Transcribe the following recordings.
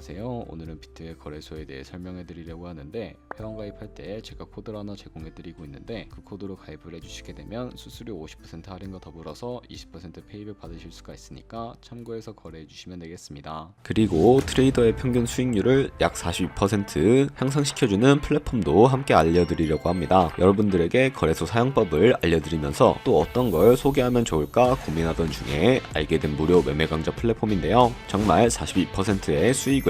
안녕하세요. 오늘은 비트의 거래소에 대해 설명해 드리려고 하는데 회원 가입할 때 제가 코드를 하나 제공해 드리고 있는데 그 코드로 가입을 해 주시게 되면 수수료 50% 할인과 더불어서 20% 페이백 받으실 수가 있으니까 참고해서 거래해 주시면 되겠습니다. 그리고 트레이더의 평균 수익률을 약 42% 향상시켜주는 플랫폼도 함께 알려드리려고 합니다. 여러분들에게 거래소 사용법을 알려드리면서 또 어떤 걸 소개하면 좋을까 고민하던 중에 알게 된 무료 매매 강좌 플랫폼인데요. 정말 42%의 수익을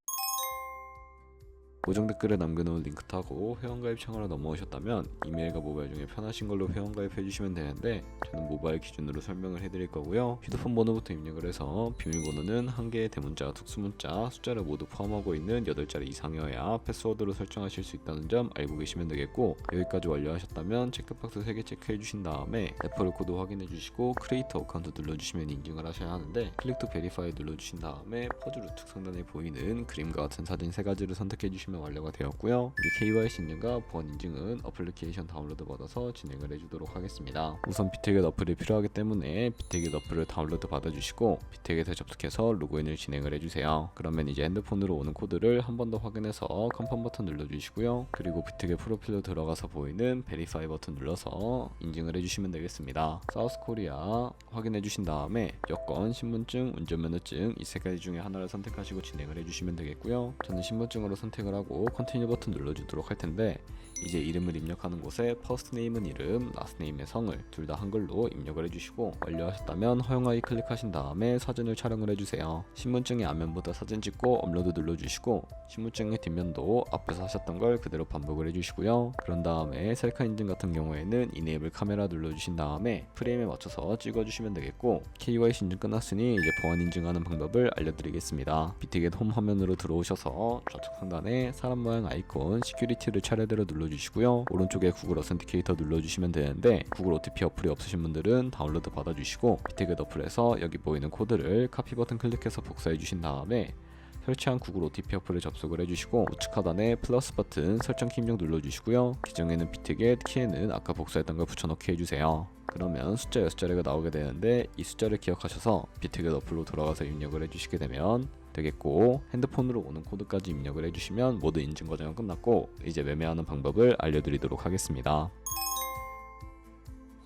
고정 댓글에 남겨놓은 링크 타고 회원가입 창으로 넘어오셨다면 이메일과 모바일 중에 편하신 걸로 회원가입 해 주시면 되는데 저는 모바일 기준으로 설명을 해드릴 거고요. 휴대폰 번호부터 입력을 해서 비밀번호는 한 개의 대문자, 특수문자, 숫자를 모두 포함하고 있는 8자리 이상이어야 패스워드로 설정하실 수 있다는 점 알고 계시면 되겠고 여기까지 완료하셨다면 체크박스 3개 체크해 주신 다음에 레퍼럴 코드 확인해 주시고 크리에이터 어카운트 눌러주시면 인증을 하셔야 하는데 클릭 투 베리파이 눌러주신 다음에 퍼즐 우측 상단에 보이는 그림과 같은 사진 세 가지를 선택해 주시면 완료가 되었고요. 이제 KYC 인증과 보안 인증은 어플리케이션 다운로드 받아서 진행을 해주도록 하겠습니다. 우선 비트겟 어플이 필요하기 때문에 비트겟 어플을 다운로드 받아주시고 비트겟에 접속해서 로그인을 진행을 해주세요. 그러면 이제 핸드폰으로 오는 코드를 한 번 더 확인해서 컨펌 버튼 눌러주시고요. 그리고 비트겟 프로필로 들어가서 보이는 베리파이 버튼 눌러서 인증을 해주시면 되겠습니다. 사우스 코리아 확인해 주신 다음에 여권, 신분증, 운전면허증 이 세 가지 중에 하나를 선택하시고 진행을 해주시면 되겠고요. 저는 신분증으로 선택을 하고 컨티뉴 버튼 눌러주도록 할 텐데 이제 이름을 입력하는 곳에 퍼스트 네임은 이름, 라스트 네임의 성을 둘 다 한글로 입력을 해주시고 완료하셨다면 허용하기 클릭하신 다음에 사진을 촬영을 해주세요. 신분증의 앞면보다 사진 찍고 업로드 눌러주시고 신분증의 뒷면도 앞에서 하셨던 걸 그대로 반복을 해주시고요. 그런 다음에 셀카 인증 같은 경우에는 이네이블 카메라 눌러주신 다음에 프레임에 맞춰서 찍어주시면 되겠고 KYC 인증 끝났으니 이제 보안 인증하는 방법을 알려드리겠습니다. 비트겟 홈 화면으로 들어오셔서 좌측 상단에 사람 모양 아이콘 시큐리티를 차례대로 눌러주시고 요. 오른쪽에 구글 어센티케이터 눌러주시면 되는데 구글 OTP 어플이 없으신 분들은 다운로드 받아주시고 비트겟 어플에서 여기 보이는 코드를 카피 버튼 클릭해서 복사해 주신 다음에 설치한 구글 OTP 어플을 접속을 해주시고 우측 하단에 플러스 버튼 설정 키 입력 눌러주시고요. 기정에는 비트겟, 키에는 아까 복사했던 걸 붙여넣기 해주세요. 그러면 숫자 6자리가 나오게 되는데 이 숫자를 기억하셔서 비트겟 어플로 돌아가서 입력을 해주시게 되면 되겠고 핸드폰으로 오는 코드까지 입력을 해주시면 모두 인증 과정은 끝났고 이제 매매하는 방법을 알려드리도록 하겠습니다.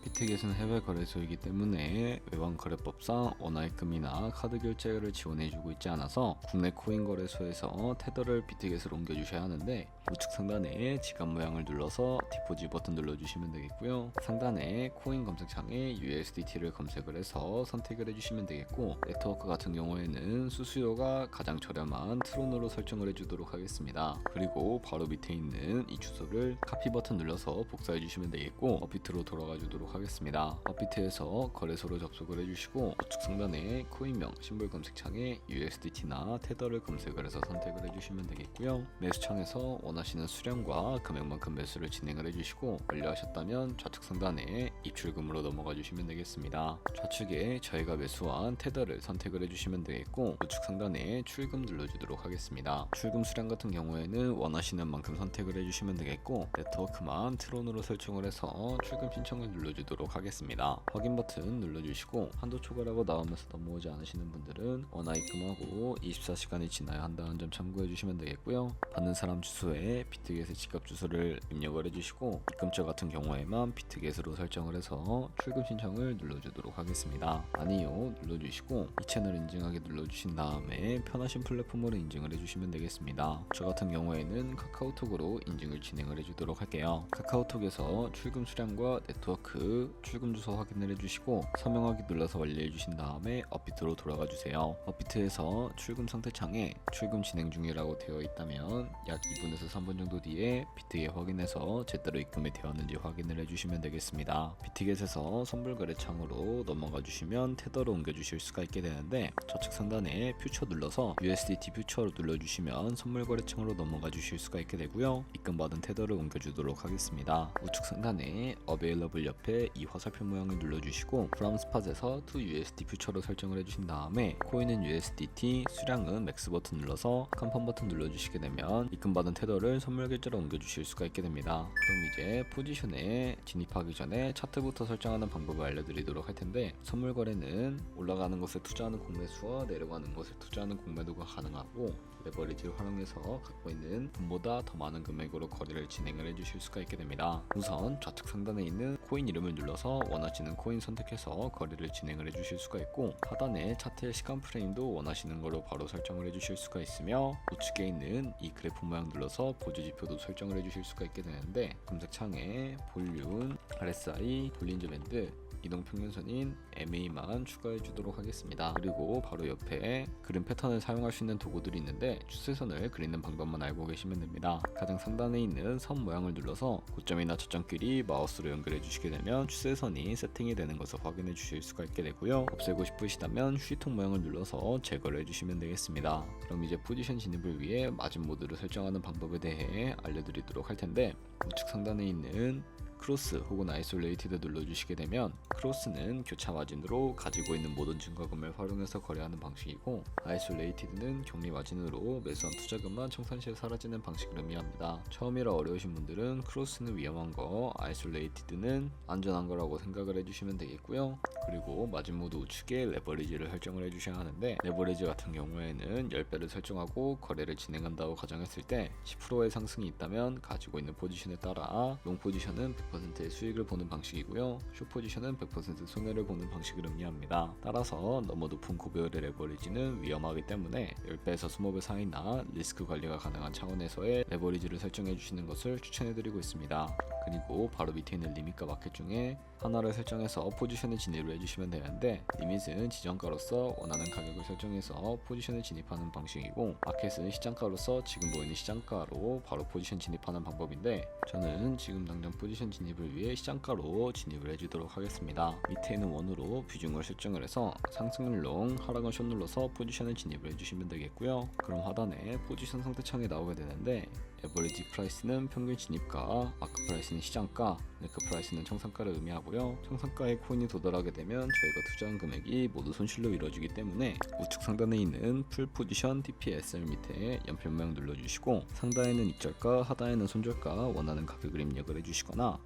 비트겟은 해외 거래소이기 때문에 외환 거래법상 원화입금이나 카드 결제를 지원해주고 있지 않아서 국내 코인 거래소에서 테더를 비트겟으로 옮겨주셔야 하는데 우측 상단에 지갑 모양을 눌러서 디포지 버튼 눌러주시면 되겠고요. 상단에 코인 검색창에 USDT를 검색을 해서 선택을 해주시면 되겠고 네트워크 같은 경우에는 수수료가 가장 저렴한 트론으로 설정을 해주도록 하겠습니다. 그리고 바로 밑에 있는 이 주소를 카피 버튼 눌러서 복사해 주시면 되겠고 업비트로 돌아가 주도록 하겠습니다. 업비트에서 거래소로 접속을 해주시고 우측 상단에 코인명 심볼 검색창에 USDT나 테더를 검색을 해서 선택을 해주시면 되겠고요. 매수창에서 원하시는 수량과 금액만큼 매수를 진행을 해주시고 완료하셨다면 좌측 상단에 입출금으로 넘어가 주시면 되겠습니다. 좌측에 저희가 매수한 테더를 선택을 해주시면 되겠고 우측 상단에 출금 눌러주도록 하겠습니다. 출금 수량 같은 경우에는 원하시는 만큼 선택을 해주시면 되겠고 네트워크만 트론으로 설정을 해서 출금 신청을 눌러주도록 하겠습니다. 확인 버튼 눌러주시고 한도 초과라고 나오면서 넘어오지 않으시는 분들은 원화 입금하고 24시간이 지나야 한다는 점 참고해 주시면 되겠고요. 받는 사람 주소에 비트겟의 지갑 주소를 입력을 해주시고 입금처 같은 경우에만 비트겟으로 설정을 해서 출금 신청을 눌러주도록 하겠습니다. 아니요 눌러주시고 이 채널 인증하기 눌러주신 다음에 편하신 플랫폼으로 인증을 해주시면 되겠습니다. 저 같은 경우에는 카카오톡으로 인증을 진행을 해주도록 할게요. 카카오톡에서 출금 수량과 네트워크 출금 주소 확인을 해주시고 서명하기 눌러서 완료해 주신 다음에 업비트로 돌아가 주세요. 업비트에서 출금 상태 창에 출금 진행 중이라고 되어 있다면 약 2분에서 3분 정도 뒤에 비트에 확인해서 제대로 입금이 되었는지 확인을 해주시면 되겠습니다. 비티겟에서 선불 거래 창으로 넘어가 주시면 테더로 옮겨 주실 수가 있게 되는데 좌측 상단에 퓨처 눌러서 USDT 퓨처로 눌러 주시면 선물 거래 창으로 넘어가 주실 수가 있게 되고요. 입금 받은 테더를 옮겨 주도록 하겠습니다. 우측 상단에 어베일러블 옆에 이 화살표 모양을 눌러 주시고 프롬 스팟에서 to USD 퓨처로 설정을 해 주신 다음에 코인은 USDT, 수량은 맥스 버튼 눌러서 컨펌 버튼 눌러 주시게 되면 입금 받은 테더를 선물 계좌로 옮겨 주실 수가 있게 됩니다. 그럼 이제 포지션에 진입하기 전에 차트부터 설정하는 방법을 알려드리도록 할 텐데 선물 거래는 올라가는 것에 투자하는 공매수와 내려가는 것에 투자하는 공매도가 가능하고 레버리지를 활용해서 갖고 있는 돈보다 더 많은 금액으로 거래를 진행을 해주실 수가 있게 됩니다. 우선 좌측 상단에 있는 코인 이름을 눌러서 원하시는 코인 선택해서 거래를 진행을 해주실 수가 있고 하단에 차트의 시간 프레임도 원하시는 거로 바로 설정을 해주실 수가 있으며 우측에 있는 이 그래프 모양 눌러서 보조 지표도 설정을 해주실 수가 있게 되는데 검색창에 볼륨, RSI, 볼린저 밴드 이동 평균선인 MA만 추가해 주도록 하겠습니다. 그리고 바로 옆에 그림 패턴을 사용할 수 있는 도구들이 있는데 추세선을 그리는 방법만 알고 계시면 됩니다. 가장 상단에 있는 선 모양을 눌러서 고점이나 저점끼리 마우스로 연결해 주시게 되면 추세선이 세팅이 되는 것을 확인해 주실 수가 있게 되고요. 없애고 싶으시다면 휴지통 모양을 눌러서 제거를 해주시면 되겠습니다. 그럼 이제 포지션 진입을 위해 마진 모드를 설정하는 방법에 대해 알려드리도록 할 텐데 우측 상단에 있는 크로스 혹은 아이솔레이티드 눌러주시게 되면 크로스는 교차 마진으로 가지고 있는 모든 증거금을 활용해서 거래하는 방식이고 아이솔레이티드는 격리 마진으로 매수한 투자금만 청산 시에 사라지는 방식을 의미합니다. 처음이라 어려우신 분들은 크로스는 위험한 거, 아이솔레이티드는 안전한 거라고 생각을 해주시면 되겠고요. 그리고 마진 모드 우측에 레버리지를 설정을 해주셔야 하는데 레버리지 같은 경우에는 10배를 설정하고 거래를 진행한다고 가정했을 때 10%의 상승이 있다면 가지고 있는 포지션에 따라 롱 포지션은 100%의 수익을 보는 방식이고요. 숏 포지션은 100% 손해를 보는 방식을 의미합니다. 따라서 너무 높은 고배율의 레버리지는 위험하기 때문에 10배에서 20배 사이나 리스크 관리가 가능한 차원에서의 레버리지를 설정해 주시는 것을 추천해 드리고 있습니다. 그리고 바로 밑에 있는 리밋과 마켓 중에 하나를 설정해서 포지션에 진입을 해주시면 되는데 리밋은 지정가로서 원하는 가격을 설정해서 포지션에 진입하는 방식이고 마켓은 시장가로서 지금 보이는 시장가로 바로 포지션 진입하는 방법인데 저는 지금 당장 포지션 진입을 위해 시장가로 진입을 해주도록 하겠습니다. 밑에 있는 원으로 비중을 설정을 해서 상승을 롱, 하락은 숏 눌러서 포지션에 진입을 해주시면 되겠고요. 그럼 하단에 포지션 상태창이 나오게 되는데 에버리지 프라이스는 평균 진입가, 마크 프라이스는 시장가, 네크 프라이스는 청산가를 의미하고요. 청산가에 코인이 도달하게 되면 저희가 투자한 금액이 모두 손실로 이루어지기 때문에 우측 상단에 있는 풀 포지션 TPSR 밑에 연필 모양 눌러주시고 상단에는 입절가, 하단에는 손절가 원하는 가격을 입력을 해주시거나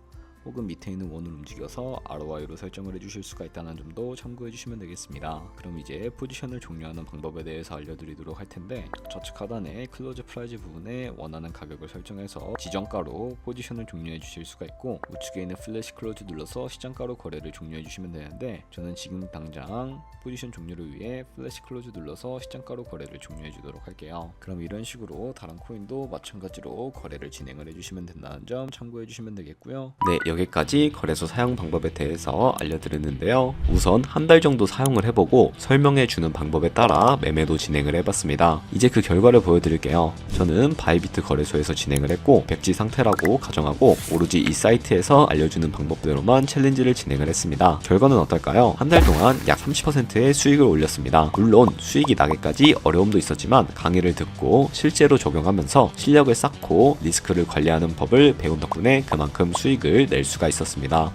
혹은 밑에 있는 원을 움직여서 ROI로 설정을 해주실 수가 있다는 점도 참고해 주시면 되겠습니다. 그럼 이제 포지션을 종료하는 방법에 대해서 알려드리도록 할 텐데 좌측 하단에 클로즈 프라이즈 부분에 원하는 가격을 설정해서 지정가로 포지션을 종료해 주실 수가 있고 우측에 있는 플래시 클로즈 눌러서 시장가로 거래를 종료해 주시면 되는데 저는 지금 당장 포지션 종료를 위해 플래시 클로즈 눌러서 시장가로 거래를 종료해 주도록 할게요. 그럼 이런 식으로 다른 코인도 마찬가지로 거래를 진행을 해주시면 된다는 점 참고해 주시면 되겠고요. 네, 여기까지 거래소 사용 방법에 대해서 알려드렸는데요. 우선 한 달 정도 사용을 해보고 설명해 주는 방법에 따라 매매도 진행을 해봤습니다. 이제 그 결과를 보여드릴게요. 저는 바이비트 거래소에서 진행을 했고 백지 상태라고 가정하고 오로지 이 사이트에서 알려주는 방법대로만 챌린지를 진행을 했습니다. 결과는 어떨까요? 한 달 동안 약 30%의 수익을 올렸습니다. 물론 수익이 나기까지 어려움도 있었지만 강의를 듣고 실제로 적용하면서 실력을 쌓고 리스크를 관리하는 법을 배운 덕분에 그만큼 수익을 낼 수가 있었습니다.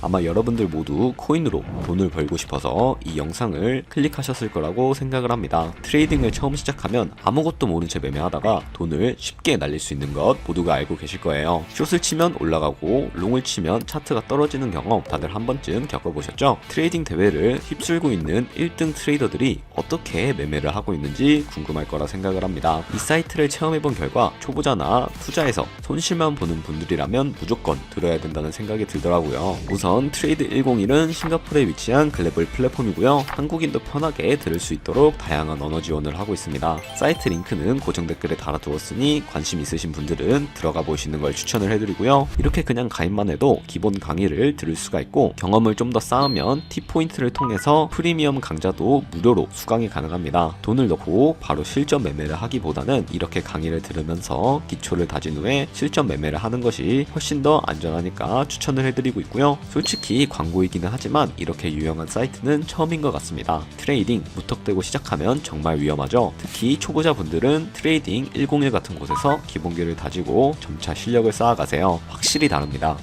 아마 여러분들 모두 코인으로 돈을 벌고 싶어서 이 영상을 클릭하셨을 거라고 생각을 합니다. 트레이딩을 처음 시작하면 아무것도 모른 채 매매하다가 돈을 쉽게 날릴 수 있는 것 모두가 알고 계실 거예요. 숏을 치면 올라가고 롱을 치면 차트가 떨어지는 경험 다들 한 번쯤 겪어보셨죠? 트레이딩 대회를 휩쓸고 있는 1등 트레이더들이 어떻게 매매를 하고 있는지 궁금할 거라 생각을 합니다. 이 사이트를 체험해본 결과 초보자나 투자에서 손실만 보는 분들이라면 무조건 들어야 된다는 생각이 들더라고요. 우선 트레이드 101은 싱가포르에 위치한 글로벌 플랫폼이고요. 한국인도 편하게 들을 수 있도록 다양한 언어 지원을 하고 있습니다. 사이트 링크는 고정 댓글에 달아두었으니 관심 있으신 분들은 들어가 보시는 걸 추천을 해드리고요. 이렇게 그냥 가입만 해도 기본 강의를 들을 수가 있고 경험을 좀 더 쌓으면 T포인트를 통해서 프리미엄 강좌도 무료로 수강이 가능합니다. 돈을 넣고 바로 실전 매매를 하기보다는 이렇게 강의를 들으면서 기초를 다진 후에 실전 매매를 하는 것이 훨씬 더 안전하니까 추천을 해드리고 있고요. 솔직히 광고이기는 하지만 이렇게 유용한 사이트는 처음인 것 같습니다. 트레이딩 무턱대고 시작하면 정말 위험하죠. 특히 초보자분들은 트레이딩 101 같은 곳에서 기본기를 다지고 점차 실력을 쌓아가세요. 확실히 다릅니다.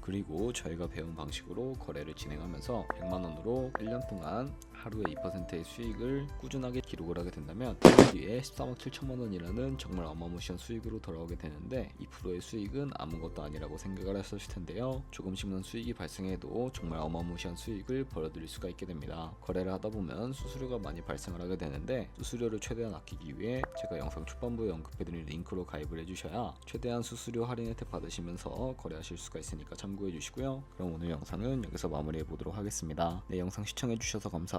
그리고 저희가 배운 방식으로 거래를 진행하면서 100만 원으로 1년 동안 하루에 2%의 수익을 꾸준하게 기록을 하게 된다면 1년 뒤에 14만 7천만 원이라는 정말 어마무시한 수익으로 돌아오게 되는데 2%의 수익은 아무것도 아니라고 생각을 하셨을 텐데요. 조금씩만 수익이 발생해도 정말 어마무시한 수익을 벌어들일 수가 있게 됩니다. 거래를 하다 보면 수수료가 많이 발생을 하게 되는데 수수료를 최대한 아끼기 위해 제가 영상 초반부에 언급해드린 링크로 가입을 해주셔야 최대한 수수료 할인 혜택 받으시면서 거래하실 수가 있으니까 참고해 주시고요. 그럼 오늘 영상은 여기서 마무리해 보도록 하겠습니다. 네, 영상 시청해 주셔서 감사